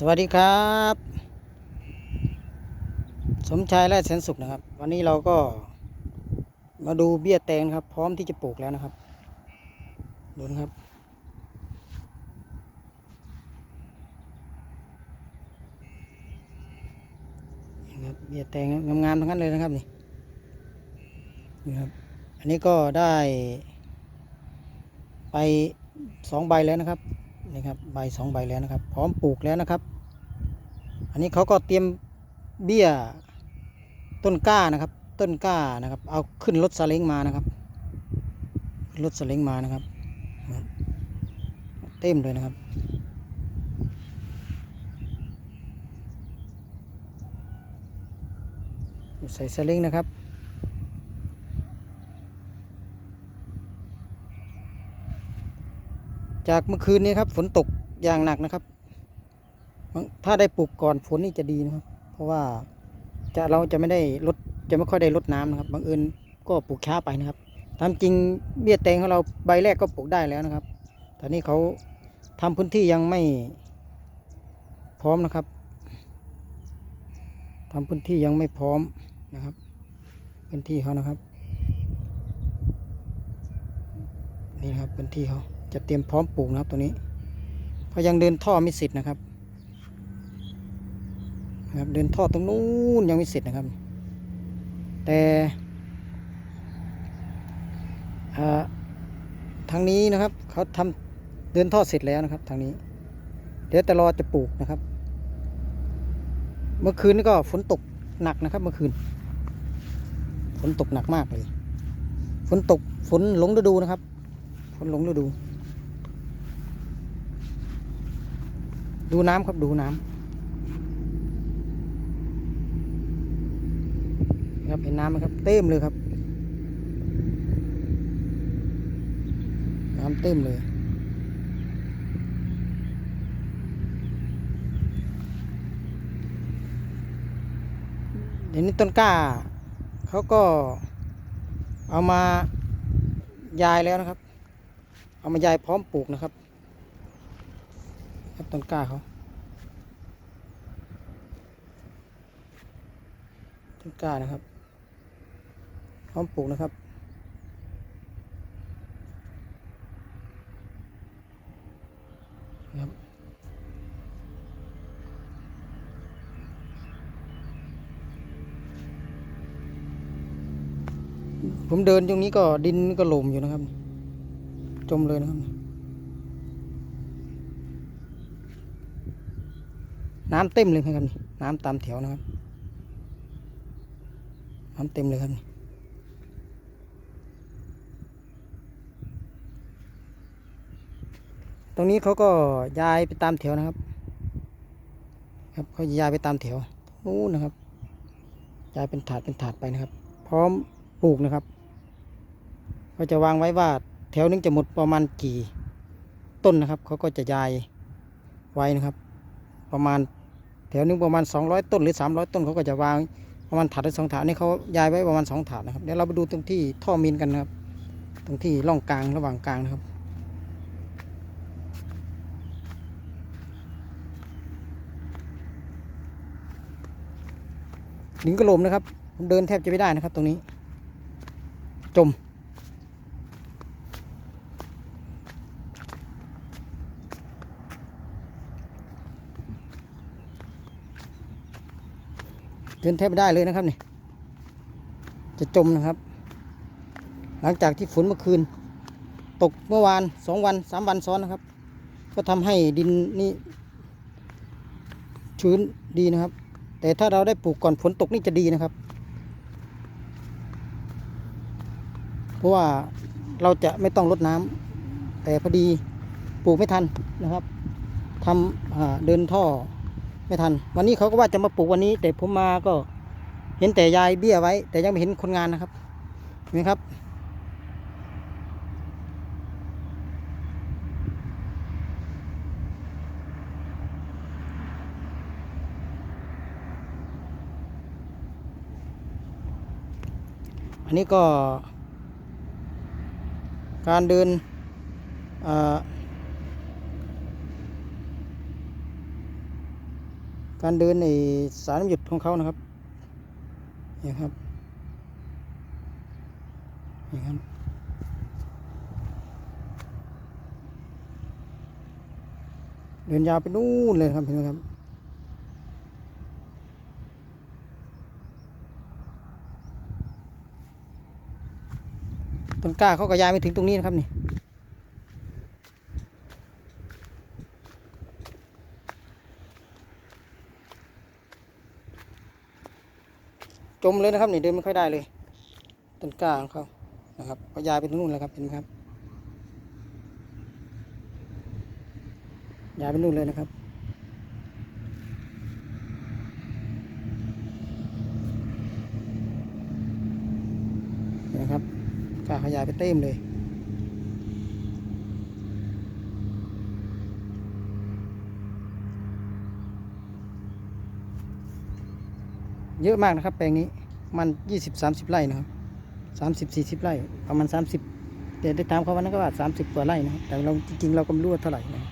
สวัสดีครับ สมชายและแสนสุขนะครับ วันนี้เราก็มาดูเบี้ยแตงครับ พร้อมที่จะปลูกแล้วนะครับดูนะครับ เบี้ยแตงงามๆทั้งนั้นเลยนะครับนี่นี่ครับ อันนี้ก็ได้ไปสองใบแล้วนะครับ นี่ครับใบสองใบแล้วนะครับ พร้อมปลูกแล้วนะครับ อันนี้เขาก็เตรียมเบี้ยต้นกล้านะครับ ต้นกล้านะครับ เอาขึ้นรถซาเล้งมานะครับรถซาเล้งมานะครับ เต็มเลยนะครับ ใส่ซาเล้งนะครับ จากเมื่อคืนนี้ครับฝนตกอย่างหนักนะครับ ถ้าได้ปลูกก่อนฝนนี่จะดีนะครับ เพราะว่าจะเราจะไม่ได้ลดจะไม่ค่อยได้ลดน้ำนะครับบางเอิญก็ปลูกช้าไปนะครับตามจริงเบี้ยแตงของเราใบแรกก็ปลูกได้แล้วนะครับแต่นี่เขาทำพื้นที่ยังไม่พร้อมนะครับทำพื้นที่ยังไม่พร้อมนะครับ พื้นที่เขานะครับ นี่นะครับพื้นที่เขา จะเตรียมพร้อมปลูกนะครับตัวนี้เขาะยังเดินท่อไม่เสร็จนะครับนะครับเดินท่อตรงนู้นยังไม่เสร็จนะครับ แต่ทางนี้นะครับเขาทำเดินท่อเสร็จแล้วนะครับ ทางนี้ เดี๋ยวแต่รอจะปลูกนะครับ เมื่อคืนนี้ก็ฝนตกหนักนะครับ เมื่อคืน ฝนตกหนักมากเลย ฝนตกฝนหลงฤดูนะครับ ฝนหลงฤดู ดูน้ำครับดูน้ำครับเห็นน้ำไหมครับ เต็มเลยครับ น้ำเต็มเลยเดี๋ยวนี้ต้นกล้าเขาก็เอามายายแล้วนะครับ เอามายายพร้อมปลูกนะครับต้นกล้าเขา ต้นกล้านะครับ พร้อมปลูกนะครับ ครับผมเดินตรงนี้ก็ดินก็หล่มอยู่นะครับ จมเลยนะครับ น้ำเต็มเลยครับ น้ำตามแถวนะครับ น้ำเต็มเลยครับนี่ตรงนี้เขาก็ย้ายไปตามแถวนะครับ ครับเขาย้ายไปตามแถวนู้นนะครับ ย้ายเป็นถาดเป็นถาดไปนะครับ พร้อมปลูกนะครับก็จะวางไว้ว่าแถวนึงจะหมดประมาณกี่ต้นนะครับเขาก็จะย้ายไว้นะครับ ประมาณแถวนึงประมาณ 200 ต้นหรือ 300 ต้นเขาก็จะวาง ประมาณถาดหรือสองถาดนี่เขาย้ายไว้ประมาณสองถาดนะครับเดี๋ยวเราไปดูตรงที่ท่อมินกันนะครับ ตรงที่ร่องกลางระหว่างกลางนะครับดินกระโหลมนะครับผมเดินแทบจะไม่ได้นะครับ ตรงนี้ จม เดินแทบไม่ได้เลยนะครับนี่จะจมนะครับ หลังจากที่ฝนเมื่อคืน ตกเมื่อวานสองวันสามวันซ้อนนะครับ ก็ทำให้ดินนี่ชื้นดีนะครับ แต่ถ้าเราได้ปลูกก่อนฝนตกนี่จะดีนะครับ เพราะว่าเราจะไม่ต้องรดน้ำแต่พอดีปลูกไม่ทันนะครับทำเดินท่อ ไม่ทัน วันนี้เขาก็ว่าจะมาปลูกวันนี้ แต่ผมมาก็เห็นแต่ยายเบี้ยไว้ แต่ยังไม่เห็นคนงานนะครับเห็นไหมครับอันนี้ก็การเดินเอ่อ การเดินในสายน้ำหยุดของเขานะครับนี่ครับนี่ครับเดินยาวไปนู่นเลยครับเห็นไหมครับต้นกล้าเขาก็ย้ายไปถึงตรงนี้นะครับนี่ จมเลยนะครับนี่เดินไม่ค่อยได้เลยต้นกล้าของเขานะครับพยายไปถึงนู่นเลยครับเห็นไหมครับยายไปนู่นเลยนะครับนะครับกล้าขยายไปเต็มเลย เยอะมากนะครับ แปลงนี้มันยี่สิบสามสิบไร่นะครับสามสิบสี่สิบไร่ประมาณสามสิบแต่ได้ตามเขาวันนั้นก็ว่าสามสิบกว่าไร่นะครับแต่เราจริงๆเราก็ไม่รู้ว่าเท่าไหร่นะ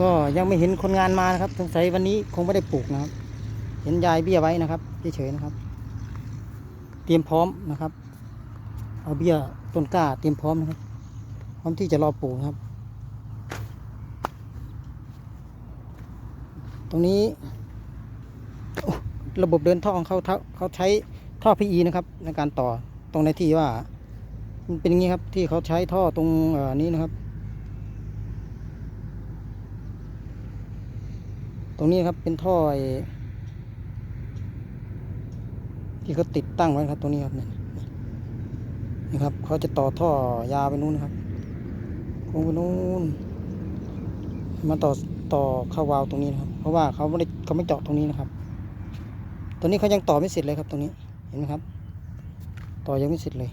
ก็ยังไม่เห็นคนงานมานะครับสงสัยวันนี้คงไม่ได้ปลูกนะครับ เห็นยายเบี้ยไว้นะครับเฉยๆนะครับ เตรียมพร้อมนะครับ เอาเบี้ยต้นกล้าเตรียมพร้อมนะครับ พร้อมที่จะรอปลูกครับ ตรงนี้ระบบเดินท่อของเขาเท่าเขาใช้ท่อ PE นะครับ ในการต่อตรงในที่ว่า มันเป็นอย่างนี้ครับที่เขาใช้ท่อตรงอ่อนี้นะครับ ตรงนี้ครับเป็นท่อไอ ที่เขาติดตั้งไว้ครับตรงนี้ครับเนี่ยนี่ครับเขาจะต่อท่อยาวไปนู้นนะครับคงไปนู้นมาต่อต่อเข้าวาล์วตรงนี้นะครับ เพราะว่าเขาไม่ได้เขาไม่เจาะตรงนี้นะครับตรงนี้เขายังต่อไม่เสร็จเลยครับตรงนี้เห็นไหมครับ ต่อยังไม่เสร็จเลย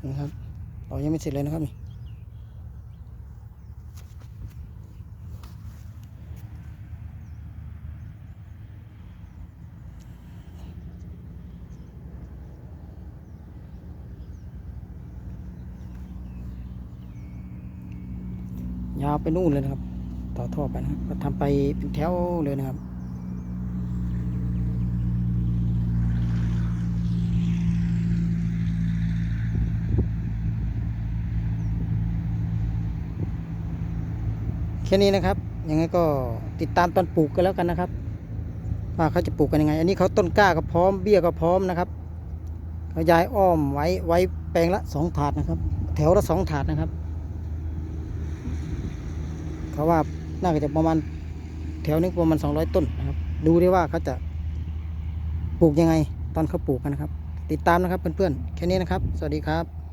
นไหมครับต่อยังไม่เสร็จเลยนะครับนี่ ยาวไปนู่นเลยนะครับ ต่อท่อไปนะครับก็ทำไปเป็นแถวเลยนะครับแค่นี้นะครับ ยังไงก็ติดตามตอนปลูกกันแล้วกันนะครับ ว่าเขาจะปลูกกันยังไง อันนี้เขาต้นกล้าก็พร้อม เบี้ยก็พร้อมนะครับเขาย้ายอ้อมไว้ไว้แปลงละสองถาดนะครับ แถวละสองถาดนะครับ เขาว่าน่าจะประมาณแถวนึงประมาณ 200 ต้นนะครับ ดูได้ว่าเขาจะปลูกยังไงตอนเขาปลูกกันนะครับ ติดตามนะครับเพื่อนๆ แค่นี้นะครับ สวัสดีครับ